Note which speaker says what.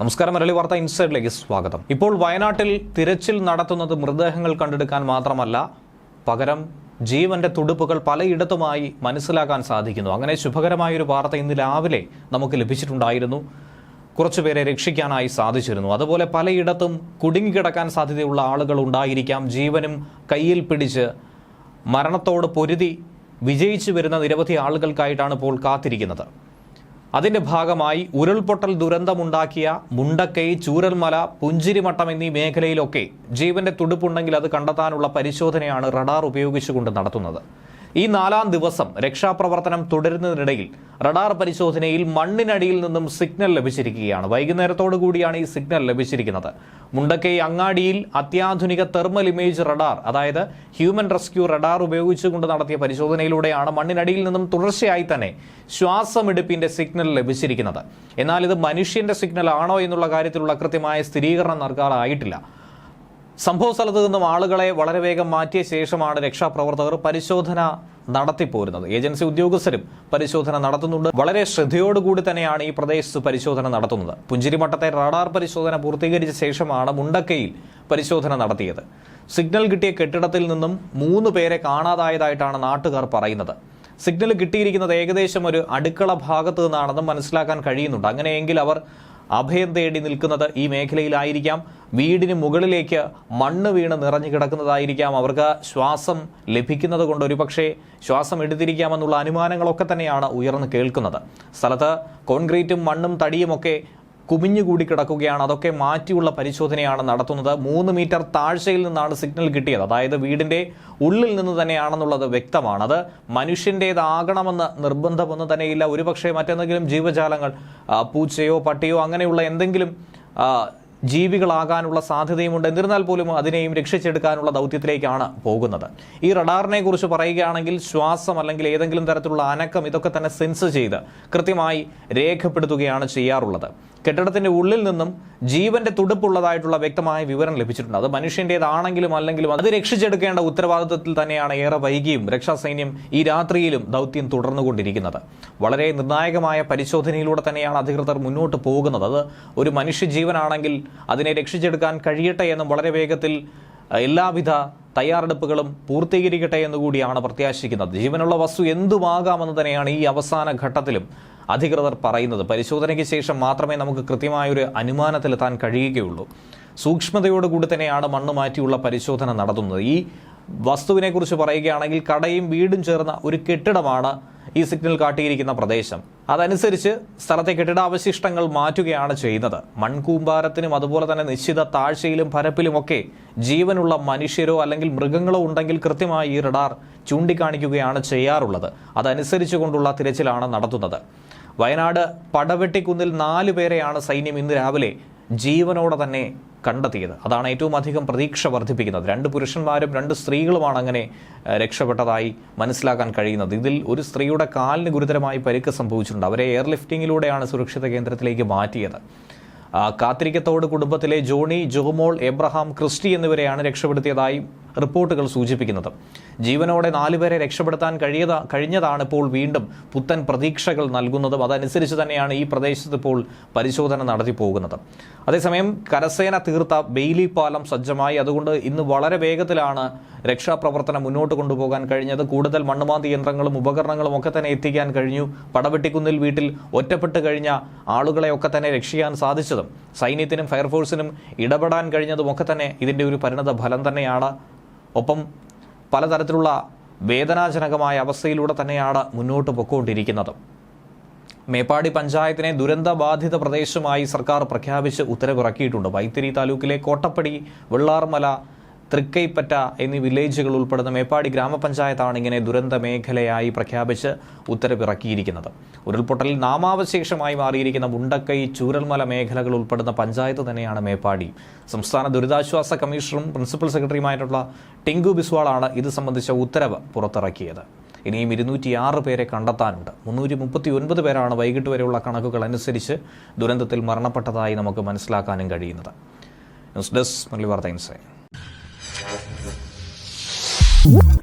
Speaker 1: നമസ്കാരം മരളി വാർത്ത ഇൻസൈഡിലേക്ക് സ്വാഗതം. ഇപ്പോൾ വയനാട്ടിൽ തിരച്ചിൽ നടത്തുന്നത് മൃതദേഹങ്ങൾ കണ്ടെടുക്കാൻ മാത്രമല്ല പകരം ജീവന്റെ തുടുപ്പുകൾ പലയിടത്തുമായി മനസ്സിലാക്കാൻ സാധിക്കുന്നു. അങ്ങനെ ശുഭകരമായ ഒരു വാർത്ത ഇന്ന് രാവിലെ നമുക്ക് ലഭിച്ചിട്ടുണ്ടായിരുന്നു. കുറച്ചുപേരെ രക്ഷിക്കാനായി സാധിച്ചിരുന്നു. അതുപോലെ പലയിടത്തും കുടുങ്ങിക്കിടക്കാൻ സാധ്യതയുള്ള ആളുകൾ ഉണ്ടായിരിക്കാം. ജീവനും കയ്യിൽ പിടിച്ച് മരണത്തോട് പൊരുതി വിജയിച്ചു വരുന്ന നിരവധി ആളുകൾക്കായിട്ടാണ് ഇപ്പോൾ കാത്തിരിക്കുന്നത്. അതിന്റെ ഭാഗമായി ഉരുൾപൊട്ടൽ ദുരന്തമുണ്ടാക്കിയ മുണ്ടക്കൈ ചൂരൽമല പുഞ്ചിരിമട്ടം എന്നീ മേഖലയിലൊക്കെ ജീവന്റെ തുടുപ്പുണ്ടെങ്കിൽ അത് കണ്ടെത്താനുള്ള പരിശോധനയാണ് റഡാർ ഉപയോഗിച്ചുകൊണ്ട് നടത്തുന്നത്. ഈ നാലാം ദിവസം രക്ഷാപ്രവർത്തനം തുടരുന്നതിനിടയിൽ റഡാർ പരിശോധനയിൽ മണ്ണിനടിയിൽ നിന്നും സിഗ്നൽ ലഭിച്ചിരിക്കുകയാണ്. വൈകുന്നേരത്തോടു കൂടിയാണ് ഈ സിഗ്നൽ ലഭിച്ചിരിക്കുന്നത്. മുണ്ടക്കൈ അങ്ങാടിയിൽ അത്യാധുനിക തെർമൽ ഇമേജ് റഡാർ അതായത് ഹ്യൂമൻ റെസ്ക്യൂ റഡാർ ഉപയോഗിച്ചുകൊണ്ട് നടത്തിയ പരിശോധനയിലൂടെയാണ് മണ്ണിനടിയിൽ നിന്നും തുടർച്ചയായി തന്നെ ശ്വാസമെടുപ്പിന്റെ സിഗ്നൽ ലഭിച്ചിരിക്കുന്നത്. എന്നാൽ ഇത് മനുഷ്യന്റെ സിഗ്നൽ ആണോ എന്നുള്ള കാര്യത്തിലുള്ള കൃത്യമായ സ്ഥിരീകരണം നൽകാറായിട്ടില്ല. സംഭവ സ്ഥലത്ത് നിന്നും ആളുകളെ വളരെ വേഗം മാറ്റിയ ശേഷമാണ് രക്ഷാപ്രവർത്തകർ പരിശോധന നടത്തിപ്പോരുന്നത് ഏജൻസി ഉദ്യോഗസ്ഥരും പരിശോധന നടത്തുന്നുണ്ട്. വളരെ ശ്രദ്ധയോടുകൂടി തന്നെയാണ് ഈ പ്രദേശത്ത് പരിശോധന നടത്തുന്നത്. പുഞ്ചിരിമട്ടത്തെ റഡാർ പരിശോധന പൂർത്തീകരിച്ച ശേഷമാണ് മുണ്ടക്കയിൽ പരിശോധന നടത്തിയത്. സിഗ്നൽ കിട്ടിയ കെട്ടിടത്തിൽ നിന്നും മൂന്ന് പേരെ കാണാതായതായിട്ടാണ് നാട്ടുകാർ പറയുന്നത്. സിഗ്നൽ കിട്ടിയിരിക്കുന്നത് ഏകദേശം ഒരു അടുക്കള ഭാഗത്ത് നിന്നാണെന്നും മനസ്സിലാക്കാൻ കഴിയുന്നുണ്ട്. അങ്ങനെയെങ്കിൽ അവർ അഭയം തേടി നിൽക്കുന്നത് ഈ മേഖലയിലായിരിക്കാം. വീടിന് മുകളിലേക്ക് മണ്ണ് വീണ് നിറഞ്ഞു കിടക്കുന്നതായിരിക്കാം അവർക്ക് ശ്വാസം ലഭിക്കുന്നത് കൊണ്ട് ഒരുപക്ഷെ ശ്വാസം എടുത്തിരിക്കാമെന്നുള്ള അനുമാനങ്ങളൊക്കെ തന്നെയാണ് ഉയർന്നു കേൾക്കുന്നത്. സ്ഥലത്ത് കോൺക്രീറ്റും മണ്ണും തടിയുമൊക്കെ കുമിഞ്ഞുകൂടി കിടക്കുകയാണ്. അതൊക്കെ മാറ്റിയുള്ള പരിശോധനയാണ് നടത്തുന്നത്. മൂന്ന് മീറ്റർ താഴ്ചയിൽ നിന്നാണ് സിഗ്നൽ കിട്ടിയത്. അതായത് വീടിന്റെ ഉള്ളിൽ നിന്ന് തന്നെയാണെന്നുള്ളത് വ്യക്തമാണ്. അത് മനുഷ്യന്റേതാകണമെന്ന് നിർബന്ധമൊന്നും തന്നെയില്ല. ഒരുപക്ഷെ മറ്റെന്തെങ്കിലും ജീവജാലങ്ങൾ പൂച്ചയോ പട്ടിയോ അങ്ങനെയുള്ള എന്തെങ്കിലും ജീവികളാകാനുള്ള സാധ്യതയുമുണ്ട്. എന്നിരുന്നാൽ പോലും അതിനെയും രക്ഷിച്ചെടുക്കാനുള്ള ദൗത്യത്തിലേക്കാണ് പോകുന്നത്. ഈ റഡാറിനെ കുറിച്ച് പറയുകയാണെങ്കിൽ ശ്വാസം അല്ലെങ്കിൽ ഏതെങ്കിലും തരത്തിലുള്ള അനക്കം ഇതൊക്കെ തന്നെ സെൻസ് ചെയ്ത് കൃത്യമായി രേഖപ്പെടുത്തുകയാണ് ചെയ്യാറുള്ളത്. കെട്ടിടത്തിന്റെ ഉള്ളിൽ നിന്നും ജീവന്റെ തുടുപ്പുള്ളതായിട്ടുള്ള വ്യക്തമായ വിവരം ലഭിച്ചിട്ടുണ്ട്. അത് മനുഷ്യന്റേതാണെങ്കിലും അല്ലെങ്കിലും അത് രക്ഷിച്ചെടുക്കേണ്ട ഉത്തരവാദിത്വത്തിൽ തന്നെയാണ് ഏറെ വൈകിയും രക്ഷാസൈന്യം ഈ രാത്രിയിലും ദൗത്യം തുടർന്നുകൊണ്ടിരിക്കുന്നത്. വളരെ നിർണായകമായ പരിശോധനയിലൂടെ തന്നെയാണ് അധികൃതർ മുന്നോട്ട് പോകുന്നത്. അത് ഒരു മനുഷ്യജീവനാണെങ്കിൽ അതിനെ രക്ഷിച്ചെടുക്കാൻ കഴിയട്ടെ എന്നും വളരെ വേഗത്തിൽ എല്ലാവിധ തയ്യാറെടുപ്പുകളും പൂർത്തീകരിക്കട്ടെ എന്നുകൂടിയാണ് പ്രത്യാശിക്കുന്നത്. ജീവനുള്ള വസ്തു എന്തുമാകാമെന്ന് തന്നെയാണ് ഈ അവസാന ഘട്ടത്തിലും അധികൃതർ പറയുന്നത്. പരിശോധനയ്ക്ക് ശേഷം മാത്രമേ നമുക്ക് കൃത്യമായൊരു അനുമാനത്തിലെത്താൻ കഴിയുകയുള്ളൂ. സൂക്ഷ്മതയോടുകൂടി തന്നെയാണ് മണ്ണ് മാറ്റിയുള്ള പരിശോധന നടത്തുന്നത്. ഈ വസ്തുവിനെ കുറിച്ച് പറയുകയാണെങ്കിൽ കടയും വീടും ചേർന്ന ഒരു കെട്ടിടമാണ് ഈ സിഗ്നൽ കാട്ടിയിരിക്കുന്ന പ്രദേശം. അതനുസരിച്ച് സ്ഥലത്തെ കെട്ടിടാവശിഷ്ടങ്ങൾ മാറ്റുകയാണ് ചെയ്യുന്നത്. മൺകൂമ്പാരത്തിനും അതുപോലെ തന്നെ നിശ്ചിത താഴ്ചയിലും പരപ്പിലുമൊക്കെ ജീവനുള്ള മനുഷ്യരോ അല്ലെങ്കിൽ മൃഗങ്ങളോ ഉണ്ടെങ്കിൽ കൃത്യമായി ഈ റഡാർ ചൂണ്ടിക്കാണിക്കുകയാണ് ചെയ്യാറുള്ളത്. അതനുസരിച്ച് കൊണ്ടുള്ള തിരച്ചിലാണ് നടത്തുന്നത്. വയനാട് പടവെട്ടിക്കുന്നിൽ നാലു പേരെയാണ് സൈന്യം ഇന്ന് രാവിലെ ജീവനോടെ തന്നെ കണ്ടെത്തിയത്. അതാണ് ഏറ്റവും അധികം പ്രതീക്ഷ വർദ്ധിപ്പിക്കുന്നത്. രണ്ട് പുരുഷന്മാരും രണ്ട് സ്ത്രീകളുമാണ് അങ്ങനെ രക്ഷപ്പെട്ടതായി മനസ്സിലാക്കാൻ കഴിയുന്നത്. ഇതിൽ ഒരു സ്ത്രീയുടെ കാലിന് ഗുരുതരമായി പരിക്ക് സംഭവിച്ചിട്ടുണ്ട്. അവരെ എയർലിഫ്റ്റിങ്ങിലൂടെയാണ് സുരക്ഷിത കേന്ദ്രത്തിലേക്ക് മാറ്റിയത്. കാത്തിരിക്കത്തോട് കുടുംബത്തിലെ ജോണി ജോമോൾ എബ്രഹാം ക്രിസ്റ്റി എന്നിവരെയാണ് രക്ഷപ്പെടുത്തിയതായി റിപ്പോർട്ടുകൾ സൂചിപ്പിക്കുന്നത്. ജീവനോടെ നാലുപേരെ രക്ഷപ്പെടുത്താൻ കഴിയത കഴിഞ്ഞതാണ് ഇപ്പോൾ വീണ്ടും പുത്തൻ പ്രതീക്ഷകൾ നൽകുന്നതും അതനുസരിച്ച് തന്നെയാണ് ഈ പ്രദേശത്ത് ഇപ്പോൾ പരിശോധന നടത്തി പോകുന്നത്. അതേസമയം കരസേന തീർത്ത ബെയിലി പാലം സജ്ജമായി. അതുകൊണ്ട് ഇന്ന് വളരെ വേഗത്തിലാണ് രക്ഷാപ്രവർത്തനം മുന്നോട്ട് കൊണ്ടുപോകാൻ കഴിഞ്ഞത്. കൂടുതൽ മണ്ണുമാന്തി യന്ത്രങ്ങളും ഉപകരണങ്ങളും ഒക്കെ തന്നെ എത്തിക്കാൻ കഴിഞ്ഞു. പടവെട്ടിക്കുന്നിൽ വീട്ടിൽ ഒറ്റപ്പെട്ട് കഴിഞ്ഞ ആളുകളെ ഒക്കെ തന്നെ രക്ഷിക്കാൻ സാധിച്ചതും സൈന്യത്തിനും ഫയർഫോഴ്സിനും ഇടപെടാൻ കഴിഞ്ഞതും ഒക്കെ തന്നെ ഇതിന്റെ ഒരു പരിണത ഫലം തന്നെയാണ്. ഒപ്പം പലതരത്തിലുള്ള വേദനാജനകമായ അവസ്ഥയിലൂടെ തന്നെയാണ് മുന്നോട്ട് പൊക്കോണ്ടിരിക്കുന്നത്. മേപ്പാടി പഞ്ചായത്തിനെ ദുരന്തബാധിത പ്രദേശമായി സർക്കാർ പ്രഖ്യാപിച്ച് ഉത്തരവിറക്കിയിട്ടുണ്ട്. വൈത്തിരി താലൂക്കിലെ കോട്ടപ്പടി വെള്ളാർമല തൃക്കൈപ്പറ്റ എന്നീ വില്ലേജുകൾ ഉൾപ്പെടുന്ന മേപ്പാടി ഗ്രാമപഞ്ചായത്താണ് ഇങ്ങനെ ദുരന്ത മേഖലയായി പ്രഖ്യാപിച്ച് ഉത്തരവിറക്കിയിരിക്കുന്നത്. ഉരുൾപൊട്ടലിൽ നാമാവശേഷമായി മാറിയിരിക്കുന്ന മുണ്ടക്കൈ ചൂരൽമല മേഖലകൾ ഉൾപ്പെടുന്ന പഞ്ചായത്ത് തന്നെയാണ് മേപ്പാടി. സംസ്ഥാന ദുരിതാശ്വാസ കമ്മീഷണറും പ്രിൻസിപ്പൽ സെക്രട്ടറിയുമായിട്ടുള്ള ടിങ്കു ബിസ്വാളാണ് ഇത് സംബന്ധിച്ച ഉത്തരവ് പുറത്തിറക്കിയത്. ഇനിയും ഇരുന്നൂറ്റിയാറ് പേരെ കണ്ടെത്താനുണ്ട്. മുന്നൂറ്റി മുപ്പത്തി ഒൻപത് പേരാണ് വൈകിട്ട് വരെയുള്ള കണക്കുകൾ അനുസരിച്ച് ദുരന്തത്തിൽ മരണപ്പെട്ടതായി നമുക്ക് മനസ്സിലാക്കാനും കഴിയുന്നത്. ന്യൂസ് ഡെസ്ക് മുരളി വാർത്ത Woo!